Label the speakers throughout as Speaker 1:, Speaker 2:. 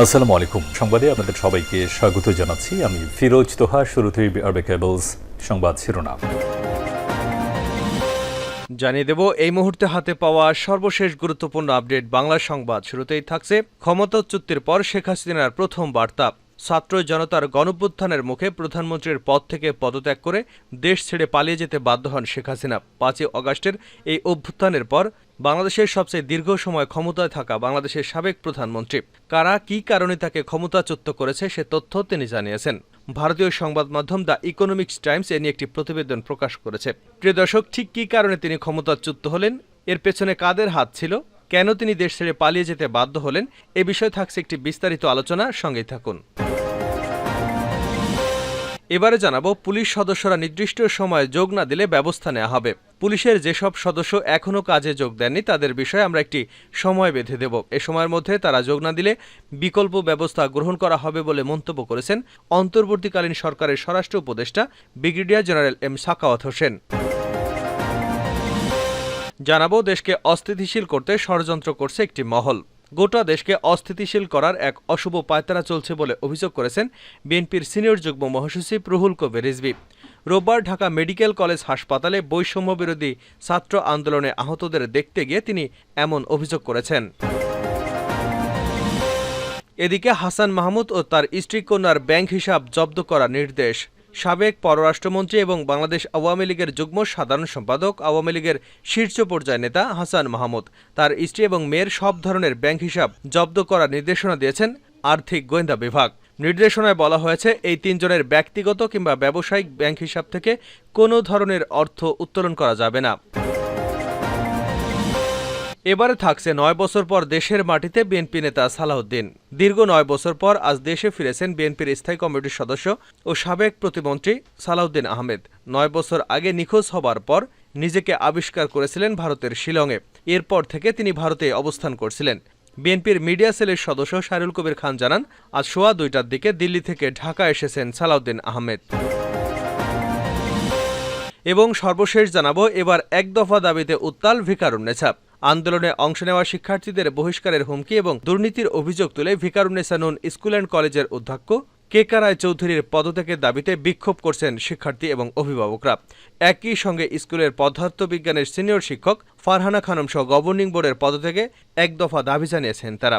Speaker 1: আসসালামু আলাইকুম সংবাদে আপনাদের সবাইকে স্বাগত জানাচ্ছি আমি ফিরোজ তোহা শুরুতেই আরবে কেবলস সংবাদ শিরোনাম
Speaker 2: জানিয়ে দেব এই মুহূর্তে হাতে পাওয়া সর্বশেষ গুরুত্বপূর্ণ আপডেট বাংলা সংবাদ শুরুতেই থাকছে ক্ষমতাচ্যুতির পর শেখ হাসিনার প্রথম বার্তা ছাত্র জনতার গণপ্রুত্থানের মুখে প্রধানমন্ত্রীর পদ থেকে পদত্যাগ করে দেশ ছেড়ে পালিয়ে যেতে বাধ্য হন শেখ হাসিনা পাঁচই অগাস্টের এই অভ্যুত্থানের পর বাংলাদেশের সবচেয়ে দীর্ঘ সময় ক্ষমতায় থাকা বাংলাদেশের সাবেক প্রধানমন্ত্রী কারা কি কারণে তাকে ক্ষমতাচ্যুত করেছে সে তথ্য তিনি জানিয়েছেন ভারতীয় সংবাদ মাধ্যম দ্য ইকোনমিক্স টাইমস এ নিয়ে একটি প্রতিবেদন প্রকাশ করেছে প্রিয় দর্শক ঠিক কী কারণে তিনি ক্ষমতাচ্যুত হলেন এর পেছনে কাদের হাত ছিল কেন তিনি দেশ ছেড়ে পালিয়ে যেতে বাধ্য হলেন এ বিষয়ে থাকছে একটি বিস্তারিত আলোচনা সঙ্গেই থাকুন এবারে জানাবো পুলিশ সদস্যরা নির্দিষ্ট সময়ে যোগ না দিলে ব্যবস্থা নেওয়া হবে পুলিশের যেসব সদস্য এখনও কাজে যোগ দেননি তাদের বিষয়ে আমরা একটি সময় বেঁধে দেব এ সময়ের মধ্যে তারা যোগ না দিলে বিকল্প ব্যবস্থা গ্রহণ করা হবে বলে মন্তব্য করেছেন অন্তর্বর্তীকালীন সরকারের স্বরাষ্ট্র উপদেষ্টা brigadier general M Sakhawat Hossain জানাবো দেশকে অস্থিতিশীল করতে ষড়যন্ত্র করছে একটি মহল গোটা দেশকে অস্থিতিশীল করার এক অশুভ পায়তারা চলছে বলে অভিযোগ করেছেন বিএনপির সিনিয়র যুগ্ম মহাসচিব রুহুল কবির রিজবি রোববার ঢাকা মেডিকেল কলেজ হাসপাতালে বৈষম্য বিরোধী ছাত্র আন্দোলনে আহতদের দেখতে গিয়ে তিনি এমন অভিযোগ করেছেন এদিকে হাসান মাহমুদ ও তার স্ত্রী কন্যার ব্যাংক হিসাব জব্দ করার নির্দেশ সাবেক পররাষ্ট্রমন্ত্রী এবং বাংলাদেশ আওয়ামী লীগের যুগ্ম সাধারণ সম্পাদক আওয়ামী লীগের শীর্ষ পর্যায়ের নেতা হাসান মাহমুদ তার স্ত্রী এবং মেয়ের সব ধরনের ব্যাংক হিসাব জব্দ করার নির্দেশনা দিয়েছেন আর্থিক গোয়েন্দা বিভাগ নির্দেশনায় বলা হয়েছে এই তিনজনের ব্যক্তিগত কিংবা ব্যবসায়িক ব্যাংক হিসাব থেকে কোনো ধরনের অর্থ উত্তোলন করা যাবে না এবারে থাকছে নয় বছর পর দেশের মাটিতে বিএনপি নেতা সালাউদ্দিন দীর্ঘ নয় বছর পর আজ দেশে ফিরেছেন বিএনপির স্থায়ী কমিটির সদস্য ও সাবেক প্রতিমন্ত্রী সালাউদ্দিন আহমেদ নয় বছর আগে নিখোঁজ হবার পর নিজেকে আবিষ্কার করেছিলেন ভারতের শিলংয়ে এরপর থেকে তিনি ভারতে অবস্থান করছিলেন বিএনপির মিডিয়া সেলের সদস্য শারুল কবির খান জানান আজ সোয়া দুইটার দিকে দিল্লি থেকে ঢাকা এসেছেন সালাউদ্দিন আহমেদ এবং সর্বশেষ জানাবো এবার এক দফা দাবিতে উত্তাল ভিকারুন্নেছাপ আন্দোলনে অংশ নেওয়া শিক্ষার্থীদের বহিষ্কারের হুমকি এবং দুর্নীতির অভিযোগ তুলে ভিকারুন্নেসা নুন স্কুল অ্যান্ড কলেজের অধ্যক্ষ কে কারায় চৌধুরীর পদত্যাগের দাবিতে বিক্ষোভ করছেন শিক্ষার্থী এবং অভিভাবকরা একই সঙ্গে স্কুলের পদার্থবিজ্ঞানের সিনিয়র শিক্ষক ফারহানা খানম সহ গভর্নিং বোর্ডের পদত্যাগে এক দফা দাবি জানিয়েছেন তারা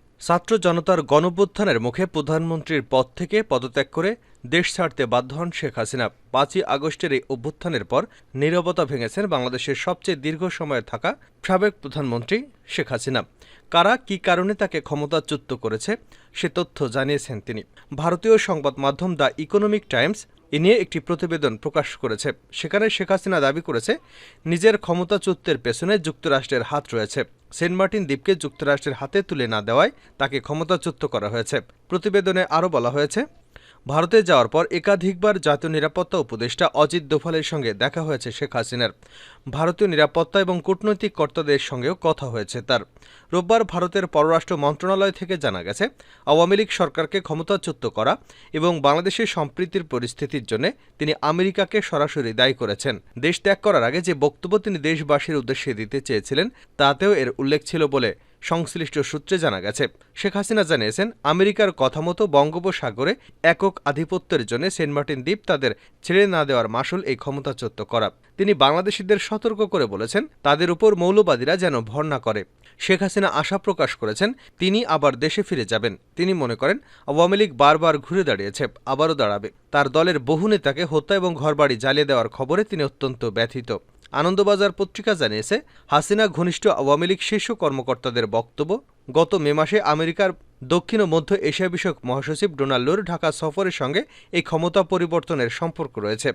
Speaker 2: ছাত্র জনতার গণভ্যুত্থানের মুখে প্রধানমন্ত্রীর পদ থেকে পদত্যাগ করে দেশ ছাড়তে বাধ্য হন শেখ হাসিনা পাঁচই আগস্টের এই অভ্যুত্থানের পর নীরবতা ভেঙেছেন বাংলাদেশের সবচেয়ে দীর্ঘ সময়ে থাকা সাবেক প্রধানমন্ত্রী শেখ হাসিনা কারা কি কারণে তাকে ক্ষমতাচ্যুত করেছে সে তথ্য জানিয়েছেন তিনি ভারতীয় সংবাদ মাধ্যম দ্য ইকোনমিক টাইমস এ নিয়ে একটি প্রতিবেদন প্রকাশ করেছে সেখানে শেখ হাসিনা দাবি করেছে নিজের ক্ষমতাচ্যুতের পেছনে যুক্তরাষ্ট্রের হাত রয়েছে সেন্ট মার্টিন দ্বীপকে যুক্তরাষ্ট্রের হাতে তুলে না দেওয়ায় তাকে ক্ষমতাচ্যুত করা হয়েছে প্রতিবেদনে আরও বলা হয়েছে ভারতে যাওয়ার পর একাধিকবার জাতীয় নিরাপত্তা উপদেষ্টা অজিত দোভালের সঙ্গে দেখা হয়েছে শেখ হাসিনার ভারতীয় নিরাপত্তা এবং কূটনৈতিক কর্তাদের সঙ্গেও কথা হয়েছে তার রোববার ভারতের পররাষ্ট্র মন্ত্রণালয় থেকে জানা গেছে আওয়ামী লীগ সরকারকে ক্ষমতাচ্যুত করা এবং বাংলাদেশের সম্প্রীতির পরিস্থিতির জন্য তিনি আমেরিকাকে সরাসরি দায়ী করেছেন দেশ ত্যাগ করার আগে যে বক্তব্য তিনি দেশবাসীর উদ্দেশ্যে দিতে চেয়েছিলেন তাতেও এর উল্লেখ ছিল বলে সংশ্লিষ্ট সূত্রে জানা গেছে শেখ হাসিনা জানিয়েছেন আমেরিকার কথা মতো বঙ্গোপসাগরে একক আধিপত্যের জন্য সেন্ট মার্টিন দ্বীপ তাদের ছেড়ে না দেওয়ার মাসুল এই ক্ষমতাচ্যুত করা তিনি বাংলাদেশিদের সতর্ক করে বলেছেন তাদের উপর মৌলবাদীরা যেন ভর না করে শেখ হাসিনা আশা প্রকাশ করেছেন তিনি আবার দেশে ফিরে যাবেন তিনি মনে করেন আওয়ামী লীগ বারবার ঘুরে দাঁড়িয়েছে আবারও দাঁড়াবে তার দলের বহু নেতাকে হত্যা এবং ঘরবাড়ি জ্বালিয়ে দেওয়ার খবরে তিনি অত্যন্ত ব্যথিত আনন্দবাজার পত্রিকা জানিয়েছে হাসিনা ঘনিষ্ঠ আওয়ামী লীগ শীর্ষ কর্মকর্তাদের বক্তব্য গত মে মাসে আমেরিকার দক্ষিণ ও মধ্য এশিয়া বিষয়ক মহাসচিব ডোনাল্ডোর ঢাকা সফরের সঙ্গে এই ক্ষমতা পরিবর্তনের সম্পর্ক রয়েছে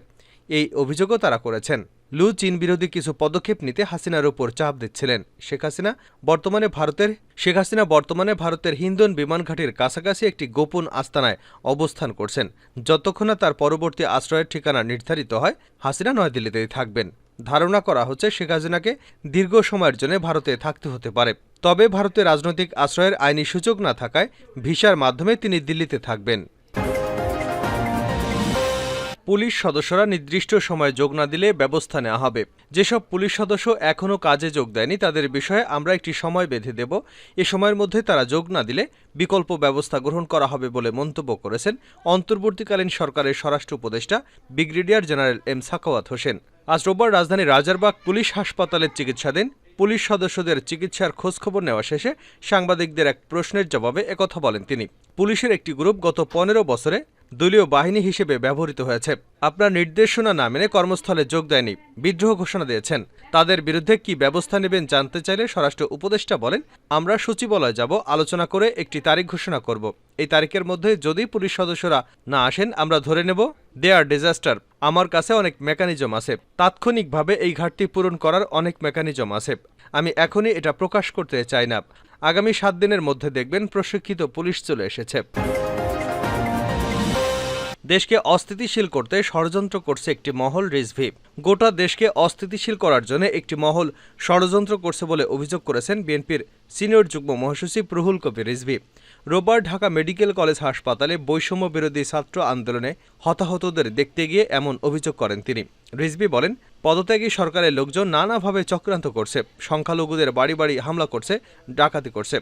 Speaker 2: এই অভিযোগও তারা করেছেন লু চীন বিরোধী কিছু পদক্ষেপ নিতে হাসিনার উপর চাপ দিচ্ছিলেন শেখ হাসিনা বর্তমানে ভারতের শেখ হাসিনা বর্তমানে ভারতের হিন্দন বিমানঘাটির কাছাকাছি একটি গোপন আস্তানায় অবস্থান করছেন যতক্ষণ না তার পরবর্তী আশ্রয়ের ঠিকানা নির্ধারিত হয় হাসিনা নয়াদিল্লিতেই থাকবেন ধারণা করা হচ্ছে শেখ হাসিনাকে দীর্ঘ সময়ের জন্য ভারতে থাকতে হতে পারে তবে ভারতে রাজনৈতিক আশ্রয়ের আইনি সুযোগ না থাকায় ভিসার মাধ্যমে তিনি দিল্লিতে থাকবেন পুলিশ সদস্যরা নির্দিষ্ট সময়ে যোগ না দিলে ব্যবস্থা নেওয়া হবে যেসব পুলিশ সদস্য এখনও কাজে যোগ দেয়নি তাদের বিষয়ে আমরা একটি সময় বেঁধে দেব এ সময়ের মধ্যে তারা যোগ না দিলে বিকল্প ব্যবস্থা গ্রহণ করা হবে বলে মন্তব্য করেছেন অন্তর্বর্তীকালীন সরকারের স্বরাষ্ট্র উপদেষ্টা brigadier general M Sakhawat Hossain আজ রোববার রাজধানীর রাজারবাগ পুলিশ হাসপাতালের চিকিৎসাধীন পুলিশ সদস্যদের চিকিৎসার খোঁজখবর নেওয়া শেষে সাংবাদিকদের এক প্রশ্নের জবাবে একথা বলেন তিনি পুলিশের একটি গ্রুপ গত পনেরো বছরে দলীয় বাহিনী হিসেবে ব্যবহৃত হয়েছে আপনার নির্দেশনা না মেনে কর্মস্থলে যোগ দেয়নি বিদ্রোহ ঘোষণা দিয়েছেন তাদের বিরুদ্ধে কি ব্যবস্থা নেবেন জানতে চাইলে স্বরাষ্ট্র উপদেষ্টা বলেন আমরা সচিবালয় যাব আলোচনা করে একটি তারিখ ঘোষণা করব এই তারিখের মধ্যে যদি পুলিশ সদস্যরা না আসেন আমরা ধরে নেব দে আর ডিজাস্টার আমার কাছে অনেক মেকানিজম আছে তাৎক্ষণিকভাবে এই ঘাটতি পূরণ করার অনেক মেকানিজম আছে আমি এখনই এটা প্রকাশ করতে চাই না আগামী সাত দিনের মধ্যে দেখবেন প্রশিক্ষিত পুলিশ চলে এসেছে দেশকে অস্থিতিশীল করতে ষড়যন্ত্র করছে একটি মহল রিজভি গোটা দেশকে অস্থিতিশীল করার জন্য একটি মহল ষড়যন্ত্র করছে বলে অভিযোগ করেছেন বিএনপির সিনিয়র যুগ্ম মহাসচিব রুহুল কবির রিজভি রোববার ঢাকা মেডিকেল কলেজ হাসপাতালে বৈষম্য বিরোধী ছাত্র আন্দোলনে হতাহতদের দেখতে গিয়ে এমন অভিযোগ করেন তিনি রিজভি বলেন পদত্যাগী সরকারের লোকজন নানাভাবে চক্রান্ত করছে সংখ্যালঘুদের বাড়ি বাড়ি হামলা করছে ডাকাতি করছে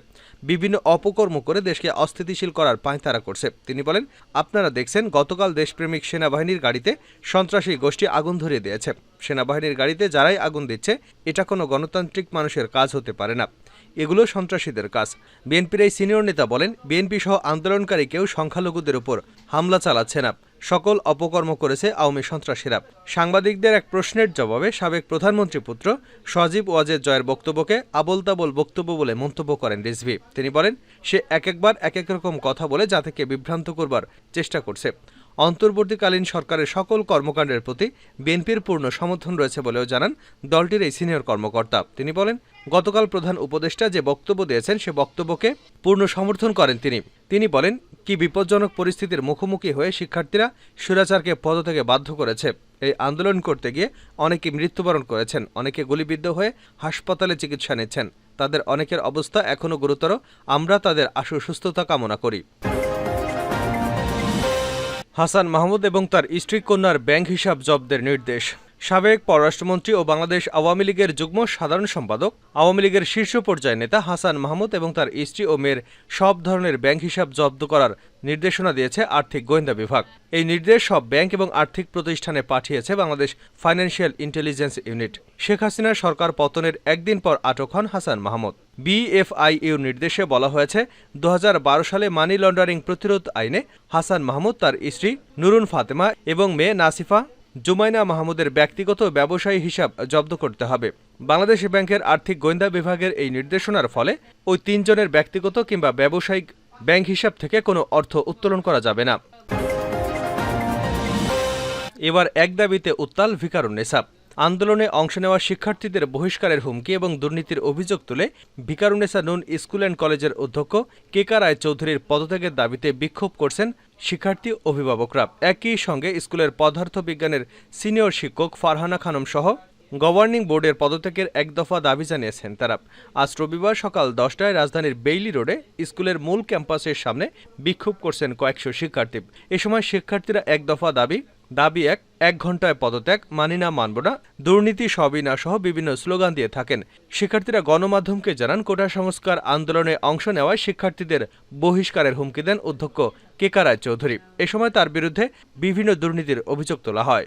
Speaker 2: বিভিন্ন অপকর্ম করে দেশকে অস্থিতিশীল করার পাঁয়তারা করছে তিনি বলেন আপনারা দেখছেন গতকাল দেশপ্রেমিক সেনাবাহিনীর গাড়িতে সন্ত্রাসী গোষ্ঠী আগুন ধরিয়ে দিয়েছে সেনাবাহিনীর গাড়িতে যারাই আগুন দিচ্ছে এটা কোনো গণতান্ত্রিক মানুষের কাজ হতে পারে না এগুলো সন্ত্রাসীদের কাজ বিএনপির এই সিনিয়র নেতা বলেন বিএনপি সহ আন্দোলনকারী কেউ সংখ্যালঘুদের উপর হামলা চালাচ্ছে না সকল অপকর্ম করেছে আওয়ামী সন্ত্রাসীরা সাংবাদিকদের এক প্রশ্নের জবাবে সাবেক প্রধানমন্ত্রী পুত্র সজীব ওয়াজেদ জয়ের বক্তব্যকে আবলতাবল বক্তব্য বলে মন্তব্য করেন রিজভি তিনি বলেন সে এক একবার এক এক রকম কথা বলে থেকে বিভ্রান্ত করবার চেষ্টা করছে অন্তর্বর্তীকালীন সরকারের সকল কর্মকাণ্ডের প্রতি বিএনপির পূর্ণ সমর্থন রয়েছে বলেও জানান দলটির এই সিনিয়র কর্মকর্তা তিনি বলেন গতকাল প্রধান উপদেষ্টা যে বক্তব্য দিয়েছেন সে বক্তব্যকে পূর্ণ সমর্থন করেন তিনি তিনি বলেন কি বিপজ্জনক পরিস্থিতির মুখোমুখি হয়ে শিক্ষার্থীরা সুরাচারকে পদ থেকে বাধ্য করেছে এই আন্দোলন করতে গিয়ে অনেকে মৃত্যুবরণ করেছেন অনেকে গুলিবিদ্ধ হয়ে হাসপাতালে চিকিৎসা নিচ্ছেন তাদের অনেকের অবস্থা এখনও গুরুতর আমরা তাদের আশু সুস্থতা কামনা করি হাসান মাহমুদ এবং তার স্ত্রী কন্যার ব্যাংক হিসাব জব্দের নির্দেশ সাবেক পররাষ্ট্রমন্ত্রী ও বাংলাদেশ আওয়ামী লীগের যুগ্ম সাধারণ সম্পাদক আওয়ামী লীগের শীর্ষ পর্যায়ের নেতা হাসান মাহমুদ এবং তার স্ত্রী ও মেয়ের সব ধরনের ব্যাংক হিসাব জব্দ করার নির্দেশনা দিয়েছে আর্থিক গোয়েন্দা বিভাগ এই নির্দেশ সব ব্যাংক এবং আর্থিক প্রতিষ্ঠানে পাঠিয়েছে Bangladesh Financial Intelligence Unit Sheikh হাসিনার সরকার পতনের একদিন পর আটক হন হাসান মাহমুদ বিএফআইইউ নির্দেশে বলা হয়েছে দু সালে মানি লন্ডারিং প্রতিরোধ আইনে হাসান মাহমুদ তার স্ত্রী নুরুন ফাতেমা এবং মেয়ে নাসিফা জুমাইনা মাহমুদের ব্যক্তিগত ব্যবসায়ী হিসাব জব্দ করতে হবে বাংলাদেশ ব্যাংকের আর্থিক গোয়েন্দা বিভাগের এই নির্দেশনার ফলে ওই তিনজনের ব্যক্তিগত কিংবা ব্যবসায়িক ব্যাংক হিসাব থেকে কোনো অর্থ উত্তোলন করা যাবে না এবার এক দাবিতে উত্তাল নেসাব আন্দোলনে অংশ নেওয়া শিক্ষার্থীদের বহিষ্কারের হুমকি এবং দুর্নীতির অভিযোগ তুলে ভিকারুনেসা নুন স্কুল অ্যান্ড কলেজের অধ্যক্ষ কেকা রায় চৌধুরীর পদত্যাগের দাবিতে বিক্ষোভ করছেন শিক্ষার্থী অভিভাবকরা একই সঙ্গে স্কুলের পদার্থবিজ্ঞানের সিনিয়র শিক্ষক ফারহানা খানম সহ গভর্নিং বোর্ডের পদত্যাগের এক দফা দাবি জানিয়েছেন তারা আজ রবিবার সকাল দশটায় রাজধানীর বেইলি রোডে স্কুলের মূল ক্যাম্পাসের সামনে বিক্ষোভ করছেন কয়েকশো শিক্ষার্থী এ সময় শিক্ষার্থীরা এক দফা দাবি দাবি এক এক ঘন্টায় পদত্যাগ মানি না মানব না দুর্নীতি সবই না সহ বিভিন্ন স্লোগান দিয়ে থাকেন শিক্ষার্থীরা গণমাধ্যমকে জানান কোটা সংস্কার আন্দোলনে অংশ নেওয়ায় শিক্ষার্থীদের বহিষ্কারের হুমকি দেন অধ্যক্ষ কেকারায় চৌধুরী এ সময় তার বিরুদ্ধে বিভিন্ন দুর্নীতির অভিযোগ তোলা হয়